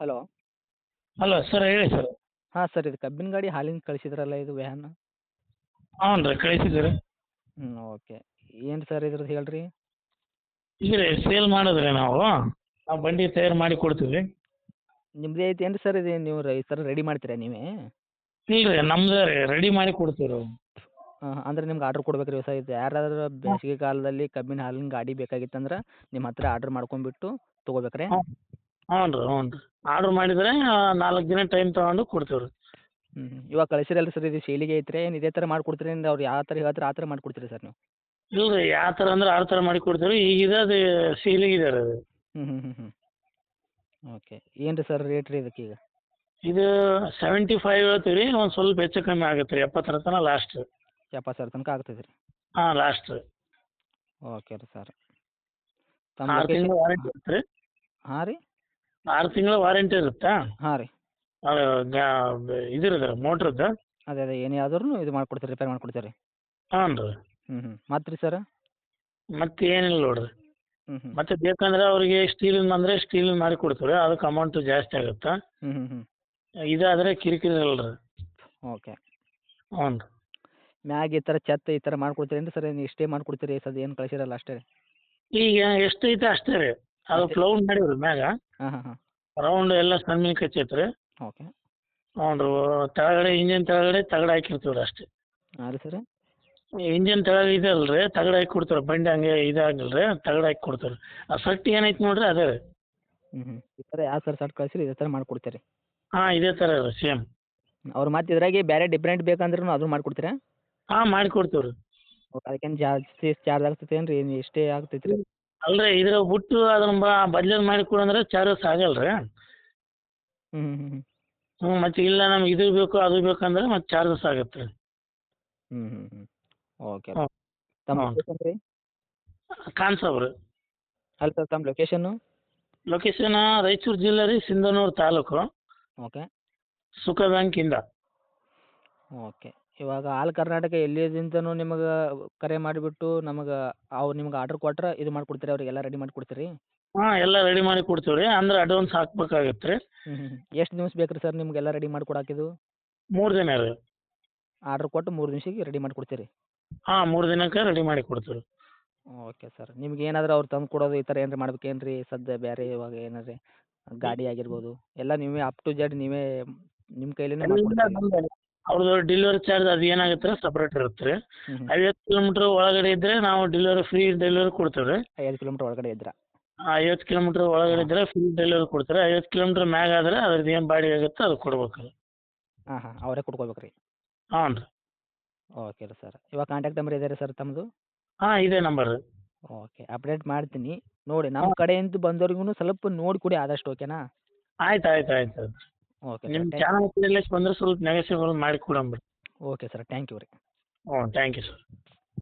Hello. Hello sir ಹೇಳಿ sir. ಹಾಂ sir ಇದು ಕಬ್ಬಿನ ಗಾಡಿ ಹಾಲಿನ ಕಳಿಸಿದ್ರಲ್ಲ ಇದು ವ್ಯಾನ್. ಹ್ಞೂ ರೀ ಕಳಿಸಿದ್ದೀರಿ. ಹ್ಞೂ ಓಕೆ. ಏನು ಸರ್ ಇದ್ರದ್ದು ಹೇಳ್ರಿ? ಈಗ ರೀ ಸೇಲ್ ಮಾಡಿದ್ರೆ ನಾವು ನಾವು ಬಂಡಿ ತಯಾರು ಮಾಡಿ ಕೊಡ್ತೀವಿ. ನಿಮ್ಮದೇ ಐತಿ ಏನು ಸರ್ ಇದು ನೀವು ರೈ ಸರ್ ರೆಡಿ ಮಾಡ್ತೀರಾ ನೀವೇ? ಇಲ್ಲ ರೀ ನಮ್ದು ರೀ ರೆಡಿ ಮಾಡಿ ಕೊಡ್ತೀವಿ ರೀ ಹಾಂ ಅಂದ್ರೆ ನಿಮ್ಗೆ ಆರ್ಡ್ರ್ ಕೊಡ್ಬೇಕು ರೀ ಹೊಸ ಇದು ಯಾರಾದ್ರೂ ಬೇಸಿಗೆ ಕಾಲದಲ್ಲಿ ಕಬ್ಬಿನ ಹಾಲಿನ ಗಾಡಿ ಬೇಕಾಗಿತ್ತಂದ್ರೆ ನಿಮ್ಮ ಹತ್ರ ಆರ್ಡ್ರ್ ಮಾಡ್ಕೊಂಡ್ಬಿಟ್ಟು ತೊಗೋಬೇಕು ರೀ ಹ್ಞೂ ರೀ ಹ್ಞೂ ರೀ. ಆರ್ಡ್ರ್ ಮಾಡಿದರೆ ನಾಲ್ಕು ದಿನ ಟೈಮ್ ತೊಗೊಂಡು ಕೊಡ್ತೀವಿ ರೀ. ಹ್ಞೂ ಇವಾಗ ಕಳಿಸಿರಲ್ಲ ಸರ್ ಇದು ಸೇಲಿಗೆ ಐತ್ರಿ. ಏನು ಇದೇ ಥರ ಮಾಡಿಕೊಡ್ತೀರಿ ಅಂದ್ರೆ ಅವ್ರು ಯಾವ ಥರ ಹೇಳ್ತಾರೆ ಆ ಥರ ಮಾಡಿಕೊಡ್ತೀರಿ ಸರ್ ನೀವು? ಇಲ್ಲ ರೀ ಯಾವ ಥರ ಅಂದ್ರೆ ಆ ಥರ ಮಾಡಿ ಕೊಡ್ತೀವಿ ರೀ. ಸೀಲಿಗೆ ಇದೆ ಅದು ರೀ ಅದು ಹ್ಞೂ ಹ್ಞೂ ಹ್ಞೂ ಹ್ಞೂ ಓಕೆ ಏನು ರೀ ಸರ್ ರೇಟ್ ರೀ ಇದಕ್ಕೆ ಈಗ? ಇದು ಸೆವೆಂಟಿ ಫೈವ್ ಹೇಳ್ತೀವಿ ರೀ ಒಂದು ಸ್ವಲ್ಪ ಹೆಚ್ಚು ಕಮ್ಮಿ ಆಗುತ್ತೆ ರೀ ಎಪ್ಪತ್ತರ ತನಕ ಲಾಸ್ಟ್ ಎಪ್ಪತ್ತು ಸಾವಿರ ತನಕ ಆಗ್ತದೆ ರೀ? ಹಾಂ ಲಾಸ್ಟ್ ರೀ ಓಕೆ ರೀ ಸರ್. ತಮ್ಮ ಆರು ಲೊಕೇಶನ್ ತಿಂಗಳು ವಾರಂಟಿ ಇರುತ್ತೆ ರೀ. ಹಾಂ ರೀ. ಆರು ತಿಂಗಳ ವಾರಂಟಿ ಇರುತ್ತಾ? ಹಾಂ ರೀ. ಅದು ಗಾ ಇದ್ರದ್ದು ಮೋಟ್ರದ್ದು ಅದೇ ಅದೇ ಏನೇ ಆದ್ರೂ ಇದು ಮಾಡ್ಕೊಡ್ತೀರಿ ರಿಪೇರ್ ಮಾಡ್ಕೊಡ್ತೀರಿ. ಹಾಂ ರೀ. ಹ್ಞೂ ಹ್ಞೂ ಮತ್ತೆ ರೀ ಸರ್? ಮತ್ತೆ ಏನಿಲ್ಲ ನೋಡ್ರಿ. ಹ್ಞೂ ಹ್ಞೂ ಮತ್ತೆ ಬೇಕಂದ್ರೆ ಅವರಿಗೆ ಸ್ಟೀಲ್ ಅಂದರೆ ಸ್ಟೀಲ್ ಮಾಡಿ ಕೊಡ್ತೀವಿ ರೀ ಅದಕ್ಕೆ ಅಮೌಂಟು ಜಾಸ್ತಿ ಆಗುತ್ತೆ? ಹ್ಞೂ ಹ್ಞೂ ಹ್ಞೂ ಇದಾದರೆ ಕಿರಿಕಿರಿ ಇಲ್ಲ ರೀ. ಓಕೆ. ಹ್ಞೂ ರೀ. ಮ್ಯಾಗ್ ಈ ಥರ ಛತ್ ಈ ಥರ ಮಾಡ್ಕೊಡ್ತೀರಿ ಏನು ಸರ್ ನೀವು ಇಷ್ಟೇ ಮಾಡ್ಕೊಡ್ತೀರಿ ಸದ್ ಏನು ಕಳಿಸಿರಲ್ಲ ಅಷ್ಟೇ ಈಗ ಎಷ್ಟೈತೆ ಅಷ್ಟೇ ರೀ ಅದು ಅಷ್ಟೇ. ಫ್ಲೌನ್ ಮಾಡೀವಿ ರೀ ಮ್ಯಾಗ. ಹಾಂ ಹಾಂ ಹಾಂ. ರೌಂಡ್ ಎಲ್ಲ ಸಣ್ಣ ಕಚ್ಚೈತೆ ರೀ ಓಕೆ. ಹ್ಞೂ ರೀ ತೆಳಗಡೆ ಇಂಜಿನ್ ತೆಳಗಡೆ ತಗಡ ಹಾಕಿರ್ತೀವಿ ರೀ ಅಷ್ಟೇ. ಹಾಂ ರೀ ಸರ್? ಇಂಜಿನ್ ತೆಳಗೆ ಇದೆ ಅಲ್ಲ ರೀ ತಗಡು ಹಾಕಿ ಕೊಡ್ತಾರೆ ಬಂಡಿ ಹಂಗೆ ಇದಾಗಲ್ಲ ರೀ ತಗಡ ಹಾಕಿ ಕೊಡ್ತಾರೆ ಆ ಸಟ್ಟಿ ಏನೈತೆ ನೋಡ್ರಿ ಅದೇ ರೀ. ಹ್ಞೂ ಹ್ಞೂ ಈ ಥರ ಯಾವ ಸರ್ ಸಟ್ ಕಳಿಸಿರಿ ಇದೇ ಥರ ಮಾಡ್ಕೊಡ್ತೀರಿ? ಹಾಂ ಇದೇ ಥರ ರೀ ಸೇಮ್ ಅವ್ರು ಮತ್ತೆ ಇದ್ರಾಗೆ ಬೇರೆ ಡಿಫ್ರೆಂಟ್ ಬೇಕಂದ್ರೂ ಅದು ಮಾಡ್ಕೊಡ್ತೀರಾ? ಹಾಂ ಮಾಡಿ ಕೊಡ್ತೀವಿ ರೀ ಅದಕ್ಕೇನು ಜಾಸ್ತಿ ಚಾರ್ಜ್ ಆಗ್ತೈತೆ ಏನು ರೀ ಇಷ್ಟೇ ಆಗ್ತೈತೆ ರೀ ಅಲ್ರಿ ಇದ್ರ ಬಿಟ್ಟು ಅದನ್ನ ಬಾ ಬದ್ಲಿ ಮಾಡಿ ಕೊಡು ಅಂದ್ರೆ ಚಾರ್ಜಸ್ ಆಗಲ್ಲ ರೀ ಹ್ಞೂ ಹ್ಞೂ ಹ್ಞೂ ಹ್ಞೂ ಮತ್ತೆ ಇಲ್ಲ ನಮ್ಗೆ ಇದು ಬೇಕು ಅದು ಬೇಕಂದ್ರೆ ಮತ್ತೆ ಚಾರ್ಜಸ್ ಆಗತ್ತೆ. ರೀ ಹ್ಞೂ ಹ್ಞೂ ಹ್ಞೂ ಓಕೆ ಹ್ಞೂ. ತಮ್ಮ ಹ್ಞೂ. ಲೊಕೇಶನ್ ರೀ? ರೀ ಅಲ್ಲ ಸರ್ ತಮ್ಮ ಲೊಕೇಶನ್ನು ಲೊಕೇಶನ್ ರಾಯಚೂರು ಜಿಲ್ಲೆ ರೀ ಸಿಂಧನೂರು ತಾಲೂಕು. ಓಕೆ. ಸುಖ ಬ್ಯಾಂಕಿಂದ. ಓಕೆ. ಇವಾಗ ಆಲ್ ಕರ್ನಾಟಕ ಎಲ್ಲಿದಿಂದನೂ ನಿಮಗೆ ಕರೆ ಮಾಡಿಬಿಟ್ಟು ನಮಗೆ ಅವ್ರು ನಿಮ್ಗೆ ಆರ್ಡರ್ ಕೊಟ್ರೆ ಇದು ಮಾಡ್ಕೊಡ್ತೀರಿ ಅವರಿಗೆಲ್ಲ ರೆಡಿ ಮಾಡಿಕೊಡ್ತೀರಿ? ಹಾಂ ಎಲ್ಲ ರೆಡಿ ಮಾಡಿ ಕೊಡ್ತೀವಿ ರೀ ಅಂದ್ರೆ ಅಡ್ವಾನ್ಸ್ ಹಾಕ್ಬೇಕಾಗತ್ತೆ ರೀ. ಎಷ್ಟು ದಿವ್ಸ ಬೇಕು ರೀ ಸರ್ ನಿಮಗೆಲ್ಲ ರೆಡಿ ಇದು ಮೂರು ದಿನ ರೀ. ಆರ್ಡ್ರ್ ಕೊಟ್ಟು ಮೂರು ದಿವ್ಸಕ್ಕೆ ರೆಡಿ ಕೊಡ್ತೀರಿ ಹಾಂ ಮೂರು ದಿನಕ್ಕೆ ರೆಡಿ ಮಾಡಿ ಕೊಡ್ತೀವಿ ಓಕೆ ಸರ್. ನಿಮ್ಗೆ ಏನಾದರೂ ಅವ್ರು ತಂದು ಕೊಡೋದು ಈ ಥರ ಏನಾರ ಮಾಡ್ಬೇಕೇನು ರೀ ಸದ್ಯ ಬೇರೆ ಇವಾಗ ಏನಾರ ಗಾಡಿ ಆಗಿರ್ಬೋದು. ಎಲ್ಲ ನೀವೇ ಅಪ್ ಟು ಜೆಡ್ ನೀವೇ ನಿಮ್ಮ ಕೈಲಿನೇ ಮಾಡ್ಕೊಡ್ತೀರಿ. ಅವ್ರದ್ದು ಡೆಲಿವರಿ ಚಾರ್ಜ್ ಅದು ಏನಾಗುತ್ತೆ ಸಪರೇಟ್ ಇರುತ್ತೆ. ರೀ ಐವತ್ತು ಕಿಲೋಮೀಟರ್ ಒಳಗಡೆ ಇದ್ರೆ ನಾವು ಡೆಲಿವರಿ ಫ್ರೀ ಡೆಲಿವರಿ ಕೊಡ್ತೇವೆ. ರೀ ಐದು ಕಿಲೋಮೀಟರ್ ಒಳಗಡೆ ಇದ್ರ? ಐವತ್ತು ಕಿಲೋಮೀಟರ್ ಒಳಗಡೆ ಇದ್ರೆ ಫ್ರೀ ಡೆಲಿವರಿ ಕೊಡ್ತಾರೆ ಐವತ್ತು ಕಿಲೋಮೀಟರ್ ಮ್ಯಾಗ ಆದ್ರೆ ಅದ್ರದ್ದು ಏನು ಬಾಡಿಗೆ ಆಗುತ್ತೆ ಅದು ಕೊಡ್ಬೇಕು ರೀ ಹಾಂ ಹಾಂ ಅವರೇ ಕೊಡ್ಕೋಬೇಕು ರೀ ಹಾಂ ರೀ. ಓಕೆ ರೀ ಸರ್ ಇವಾಗ ಕಾಂಟ್ಯಾಕ್ಟ್ ನಂಬರ್ ಇದೆ ರೀ ಸರ್ ತಮ್ಮದು ಹಾಂ ಇದೇ ನಂಬರ್ ರೀ. ಓಕೆ ಅಪ್ಡೇಟ್ ಮಾಡ್ತೀನಿ. ನೋಡಿ ನಮ್ಮ ಕಡೆಯಿಂದ ಬಂದವ್ರಿಗೂ ಸ್ವಲ್ಪ ನೋಡಿ ಕೊಡಿ ಆದಷ್ಟು ಓಕೆನಾ ಆಯ್ತು ಆಯ್ತು ಆಯ್ತು ಆಯ್ತು ಓಕೆ ನಿಮ್ಮ ಚಾನಲ್ ಬಂದರೆ ಸ್ವಲ್ಪ ನೆಗೋಸಿಯೇಬಲ್ ಮಾಡಿ ಕೊಡಂಬ್ರಿ ಓಕೆ ಸರ್ ಥ್ಯಾಂಕ್ ಯು ರೀ. ಹ್ಞೂ ಥ್ಯಾಂಕ್ ಯು ಸರ್